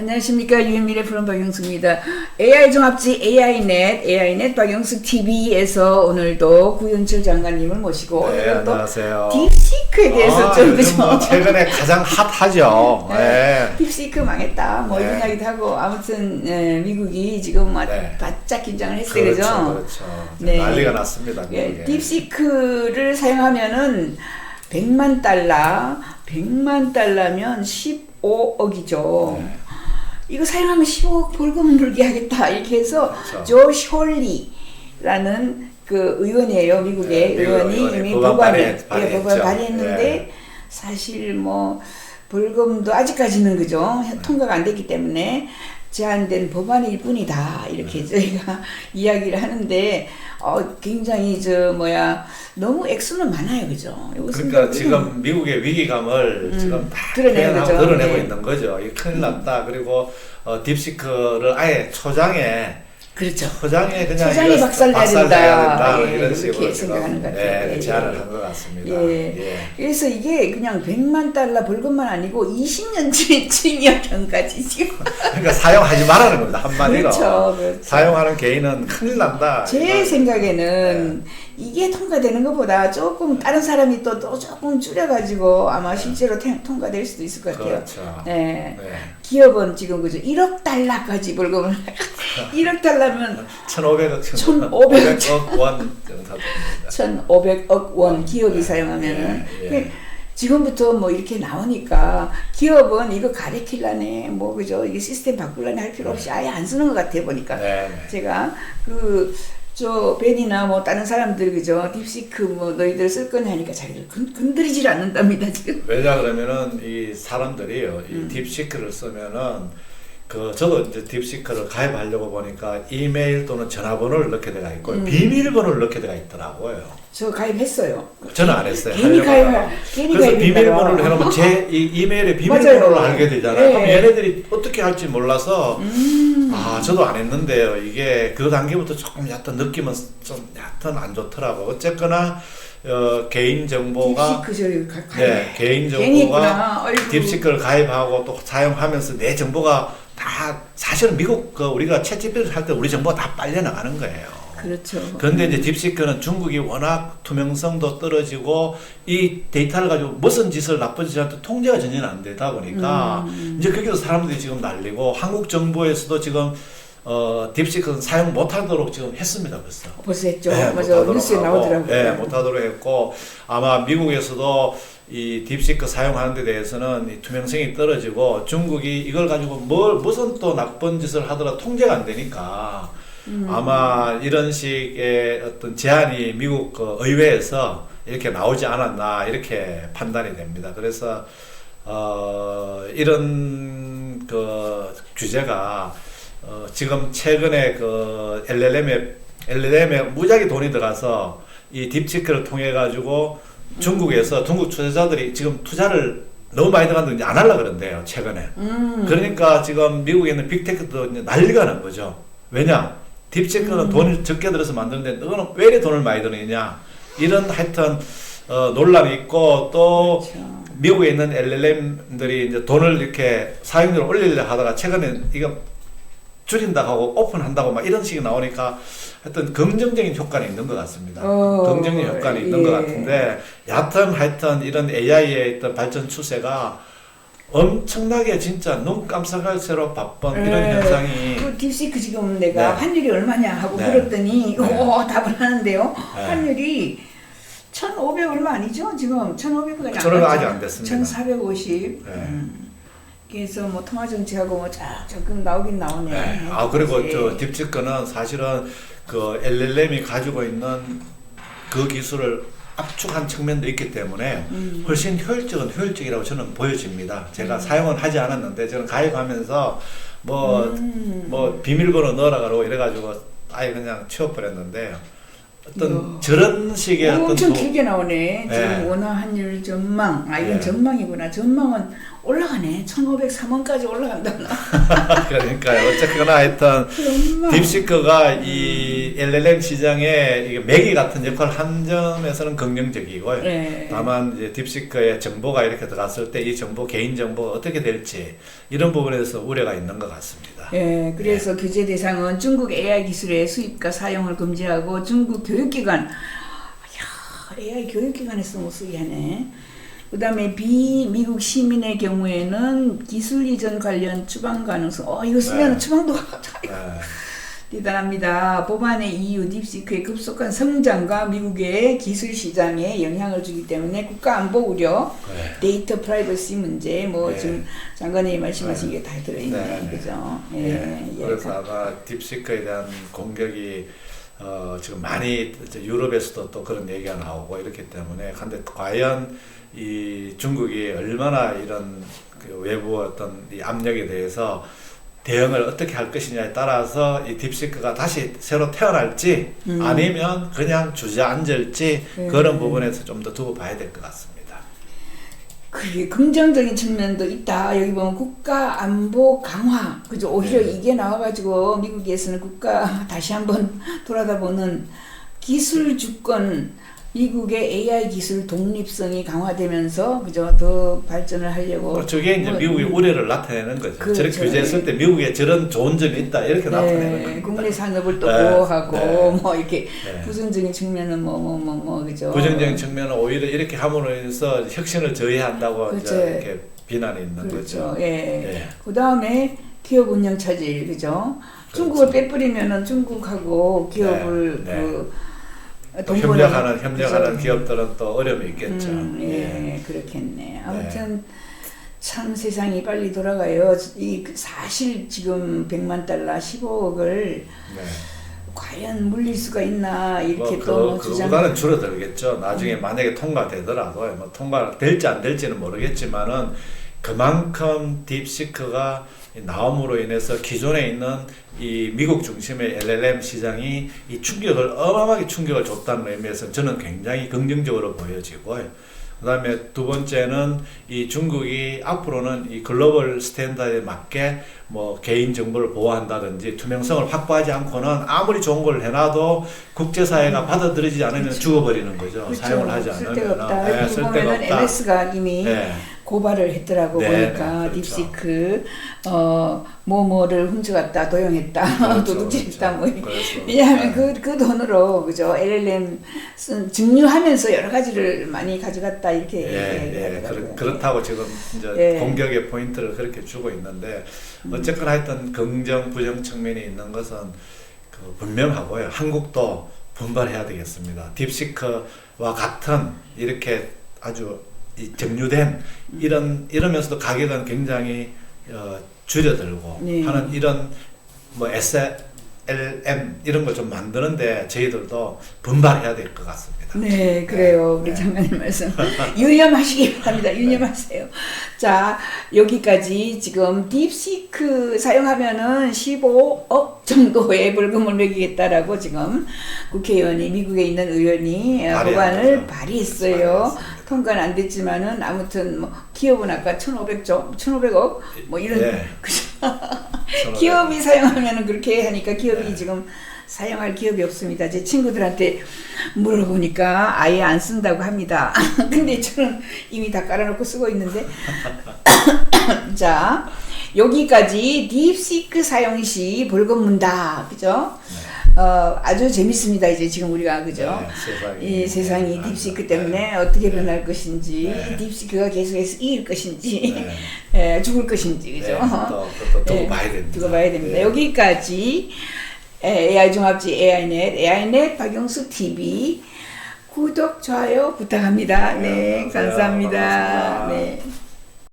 안녕하십니까 유인미래 프롬 박영숙입니다. AI 종합지 AI넷 AI넷 박영숙 TV에서 오늘도 구윤철 장관님을 모시고 네, 오늘은 또 안녕하세요. 딥시크에 대해서 아, 좀 그죠? 뭐 최근에 가장 핫하죠. 네. 딥시크 망했다 뭐 이런 네. 이야기도 하고 아무튼 예, 미국이 지금 막 네. 바짝 긴장을 했어요 그렇죠, 그죠? 그렇죠. 네. 난리가 났습니다. 예. 딥시크를 사용하면은 100만 달러, 100만 달러면 15억이죠. 네. 이거 사용하면 15억 벌금 물게 하겠다 이렇게 해서 그렇죠. 조시 홀리라는 그 의원이에요 미국의 네, 의원이 이미 법안 법안을 발의- 예. 법안 발의했는데 네. 사실 뭐 벌금도 아직까지는 그죠 네. 통과가 안 됐기 때문에 제한된 법안일 뿐이다 네. 이렇게 저희가 이야기를 하는데 어 굉장히 저 뭐야 너무 액수는 많아요 그죠 그러니까 뭐 지금 미국의 위기감을 음, 지금 표현하고 거죠. 드러내고 네. 있는 거죠. 이 큰일 났다. 그리고 어, 딥시크를 아예 초장에 그렇죠 초장에 그냥 이거 박살내야 된다. 된다. 예, 이런 식으로 생각하는 것 같아요. 네, 예, 제안을 예. 한것 같습니다. 예. 예. 그래서 이게 그냥 100만 달러 벌금만 아니고 20년째 징역 형까지 지금 그러니까 사용하지 말라는 겁니다. 한마디로. 그렇죠, 그렇죠. 사용하는 개인은 큰일 난다. 제 이거- 생각에는 이게 통과되는 것보다 조금 다른 사람이 또, 또 조금 줄여가지고 아마 실제로 태- 통과될 수도 있을 것 같아요. 그렇죠. 네. 네. 기업은 지금 그죠 1억 달러까지 벌금을 1억 달러면 1,500억 1,500억 원 정도 됩니다. 1,500억 원 기업이 네, 사용하면은 예, 예. 그 지금부터 뭐 이렇게 나오니까 기업은 이거 가리킬라네 뭐 그죠 이게 시스템 바꾸려네 할 필요 없이 아예 안 쓰는 것 같아 보니까 네. 네. 제가 그 저 벤이나 뭐 다른 사람들 그죠 딥시크 뭐 너희들 쓸 거냐 하니까 자기들 건, 건드리질 않는답니다 지금 왜냐 그러면은 이 사람들이요 음. 이 딥시크를 쓰면은 그 저도 이제 딥시크를 가입하려고 보니까 이메일 또는 전화번호를 넣게 돼가 있고 음. 비밀번호를 넣게 돼가 있더라고요. 저 가입했어요 저는 안 했어요. 괜히 가입. 괜히 그래서. 비밀번호를 해놓으면 제이 이메일에 비밀번호를. 알게 되잖아요. 예. 그럼 얘네들이 어떻게 할지 몰라서 음. 아 저도 안 했는데요. 이게 그 단계부터 조금 얕은 느낌은 좀 얕은 안 좋더라고. 어쨌거나 어, 개인 정보가 네 개인 정보가. 딥시크를 가입하고 또 사용하면서 내 정보가 다 사실은 미국 그 우리가 채찌피를 할때 우리 정보가 다 빨려 나가는 거예요. 그렇죠 그런데 이제 딥시크는 중국이 워낙 투명성도 떨어지고 이 데이터를 가지고 무슨 짓을 나쁜 짓한테 통제가 전혀 안 되다 보니까 음. 이제 거기서 사람들이 지금 난리고 한국 정부에서도 지금 어 딥시크는 사용 못하도록 지금 했습니다 벌써. 벌써 했죠 네, 맞아 뉴스에 나오더라고요 네, 못하도록 했고 아마 미국에서도 이 딥시크 사용하는 데 대해서는 이 투명성이 떨어지고 중국이 이걸 가지고 뭘 무슨 또 나쁜 짓을 하더라도 통제가 안 되니까 음. 아마 이런 식의 어떤 제안이 미국 그 의회에서 이렇게 나오지 않았나 이렇게 판단이 됩니다. 그래서 어 이런 그 규제가 어 지금 최근에 그 LLM에 LLM에 무지하게 돈이 들어가서 이 딥시크를 통해 가지고 중국에서 중국 투자자들이 지금 투자를 너무 많이 들어갔는데 이제 안 하려 그런대요 최근에. 음. 그러니까 지금 미국에 있는 빅테크도 이제 난리가 난 거죠. 왜냐? 딥시크는 음. 돈을 적게 들어서 만드는데 너는 왜 이렇게 돈을 많이 드느냐? 이런 하여튼 어, 논란이 있고 또 그렇죠. 미국에 있는 LLM들이 이제 돈을 이렇게 사용료를 올리려 하다가 최근에 이거 줄인다 하고 오픈한다고 막 이런 식이 나오니까 하여튼 긍정적인 효과는 있는 것 같습니다. 어, 긍정적인 효과는 있는 것 예. 같은데 여하튼 하여튼 이런 AI의 어떤 발전 추세가 엄청나게 진짜 눈 깜짝할 새로 바쁜 이런 예. 현상이 그 딥시크 지금 내가 네. 환율이 얼마냐 하고 네. 물었더니 네. 오 답을 하는데요. 네. 환율이 1,500 얼마 아니죠? 지금 1,500까지 저는 아직 안 됐습니다. 1,450. 네. 음. 그래서 뭐 통화 정책하고 뭐 쫙쫙 나오긴 나오네. 네. 아 그리고 예. 저 딥시크는 사실은 그 LLM이 가지고 있는 그 기술을 압축한 측면도 있기 때문에 음. 훨씬 효율적은 효율적이라고 저는 보여집니다. 제가 음. 사용은 하지 않았는데 저는 가입하면서 뭐 음. 뭐 비밀번호 넣어라고 이래가지고 아예 그냥 치워버렸는데 어떤 이야. 저런 식의 어떤 엄청 도- 길게 나오네. 네. 지금 원화 환율 전망. 아 이건 네. 전망이구나. 전망은 올라가네. 1,503원까지 올라간다. 그러니까요. 어쨌거나 하여튼 딥시크가 이 LLM 시장에 이게 매기 같은 역할을 한 점에서는 긍정적이고요. 네. 다만 이제 딥시크의 정보가 이렇게 들어갔을 때 이 정보 개인 정보가 어떻게 될지 이런 부분에서 우려가 있는 것 같습니다. 예, 그래서 규제 대상은 중국 AI 기술의 수입과 사용을 금지하고 중국 교육기관, 야, AI 교육기관에서 못 쓰게 하네. 그 다음에 비미국 시민의 경우에는 기술 이전 관련 추방 가능성. 어, 이거 쓰면 네. 추방도 네. 대단합니다. 법안의 EU 딥시크의 급속한 성장과 미국의 기술 시장에 영향을 주기 때문에 국가 안보 우려, 네. 데이터 프라이버시 문제, 뭐 네. 지금 장관님이 말씀하신 게다 들어있네, 네, 네. 그죠? 예, 예, 그래서 아마 딥시크에 대한 공격이 어, 지금 많이 유럽에서도 또 그런 얘기가 나오고 이렇기 때문에 근데 과연 이 중국이 얼마나 이런 그 외부 어떤 이 압력에 대해서 대응을 어떻게 할 것이냐에 따라서 이 딥시크가 다시 새로 태어날지 음. 아니면 그냥 주저앉을지 네. 그런 부분에서 좀 더 두고 봐야 될 것 같습니다. 그게 긍정적인 측면도 있다. 여기 보면 국가 안보 강화, 그죠? 오히려 네. 이게 나와가지고 미국에서는 국가 다시 한번 돌아다보는 기술 주권, 미국의 AI 기술 독립성이 강화되면서 그죠? 더 발전을 하려고. 뭐 저게 이제 뭐, 미국의 음. 우려를 나타내는 거죠. 그렇죠. 저렇게 규제했을 때 미국에 저런 좋은 점이 있다 이렇게 나타내는 네, 겁니다. 국내 산업을 또 네, 보호하고 네. 뭐 이렇게 네. 부정적인 측면은 뭐뭐 뭐 뭐 그죠? 부정적인 측면은 오히려 이렇게 함으로 인해서 혁신을 저해한다고 그렇죠. 이렇게 비난이 있는 그렇죠. 거죠. 예. 예. 그 다음에 기업 운영 차질, 그죠? 중국을 빼버리면은 중국하고 기업을 네, 그 또 동반을- 협력하는 협력하는 그죠? 기업들은 또 어려움이 있겠죠. 음, 예, 예. 그렇겠네. 아무튼 참 세상이 빨리 돌아가요. 이 사실 지금 100만 달러 15억을 네. 과연 물릴 수가 있나 이렇게 뭐 또 그, 주장. 그보다는 줄어들겠죠. 나중에 음. 만약에 통과되더라도 뭐 통과 될지 안 될지는 모르겠지만은 그만큼 딥시크가 나옴으로 인해서 기존에 있는 이 미국 중심의 LLM 시장이 이 충격을 어마어마하게 충격을 줬다는 의미에서 저는 굉장히 긍정적으로 보여지고요. 그 다음에 두 번째는 이 중국이 앞으로는 이 글로벌 스탠다드에 맞게 뭐 개인 정보를 보호한다든지 투명성을 확보하지 않고는 아무리 좋은 걸 해놔도 국제사회가 받아들이지 않으면 그렇죠. 죽어버리는 거죠. 그렇죠. 사용을 하지 쓸데가 않으면 없다. 네, 여기 쓸데가 보면은 없다. MS가 이미 네. 고발을 했더라고 네, 보니까 네, 그렇죠. 딥시크 어 뭐뭐를 훔쳐갔다 도용했다 그렇죠, 도둑질했다 뭐 그렇죠. 왜냐하면 네. 그, 그 돈으로 그죠 LLM 쓴 증류하면서 여러 가지를 많이 가져갔다 이렇게 예, 예. 그렇, 그렇다고 지금 이제 예. 공격의 포인트를 그렇게 주고 있는데 음. 어쨌거나 하여튼 긍정 부정 측면이 있는 것은 그 분명하고요. 한국도 분발해야 되겠습니다. 딥시크와 같은 이렇게 아주 이 정류된 이런 이러면서도 가격은 굉장히 어, 줄여들고 네. 하는 이런 뭐 SLM 이런 걸 좀 만드는데 저희들도 분발해야 될 것 같습니다. 네, 그래요. 우리 네. 장관님 말씀. 유념하시기 바랍니다. 유념하세요. 자, 여기까지 지금 딥시크 사용하면은 15억 정도의 벌금을 매기겠다라고 지금 국회의원이, 미국에 있는 의원이 어, 법안을. 발의했어요. 통과는 안 됐지만은 아무튼 뭐 기업은 아까 1,500조, 1,500억 뭐 이런 예. 그죠? 기업이 사용하면은 그렇게 하니까 기업이 네. 지금 사용할 기업이 없습니다. 제 친구들한테 물어보니까 아예 안 쓴다고 합니다. 근데 저는 이미 다 깔아놓고 쓰고 있는데. 자, 여기까지 딥시크 사용 시 벌금 문다. 그죠? 어, 아주 재밌습니다. 이제 지금 우리가 그죠? 네, 세상이, 이 세상이 네, 딥시크 네. 때문에 어떻게 네. 변할 것인지, 네. 딥시크가 계속해서 이길 것인지, 네. 예, 죽을 것인지, 그죠? 네, 또, 또, 또 두고 예, 봐야 됩니다. 두고 봐야 됩니다. 예. 여기까지 AI 종합지 AI넷, AI넷 박영수 TV 구독, 좋아요 부탁합니다. 네, 네, 감사합니다. 네.